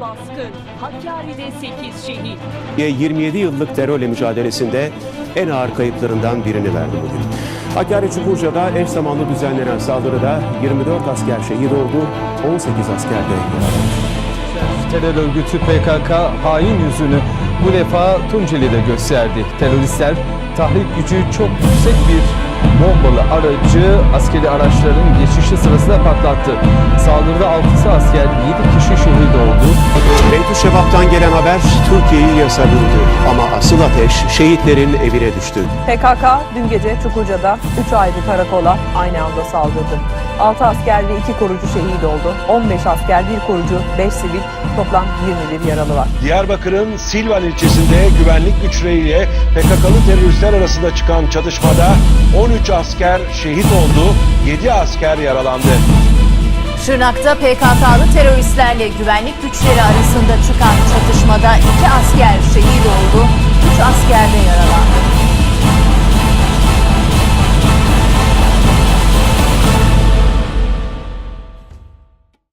baskın. Hakkari'de 8 şehit. 27 yıllık terörle mücadelesinde en ağır kayıplarından birini verdi bugün. Hakkari Çukurca'da eş zamanlı düzenlenen saldırıda 24 asker şehit oldu, 18 asker de. Terör örgütü PKK hain yüzünü bu defa Tunceli'de gösterdi. Teröristler tahrik gücü çok yüksek bir bombalı aracı askeri araçların geçişi sırasında patlattı. Saldırıda 6'sı asker, 7 kişi şehit Şebap'tan gelen haber Türkiye'yi yasa bürüdü. Ama asıl ateş şehitlerin evine düştü. PKK dün gece Çukurca'da 3 ayrı karakola aynı anda saldırdı. 6 asker ve 2 korucu şehit oldu. 15 asker, 1 korucu, 5 sivil, toplam 21 yaralı var. Diyarbakır'ın Silvan ilçesinde güvenlik güçleriyle PKK'lı teröristler arasında çıkan çatışmada 13 asker şehit oldu, 7 asker yaralandı. Şırnak'ta PKK'lı teröristlerle güvenlik güçleri arasında çıkan çatışmada iki asker şehit oldu, üç asker de yaralandı.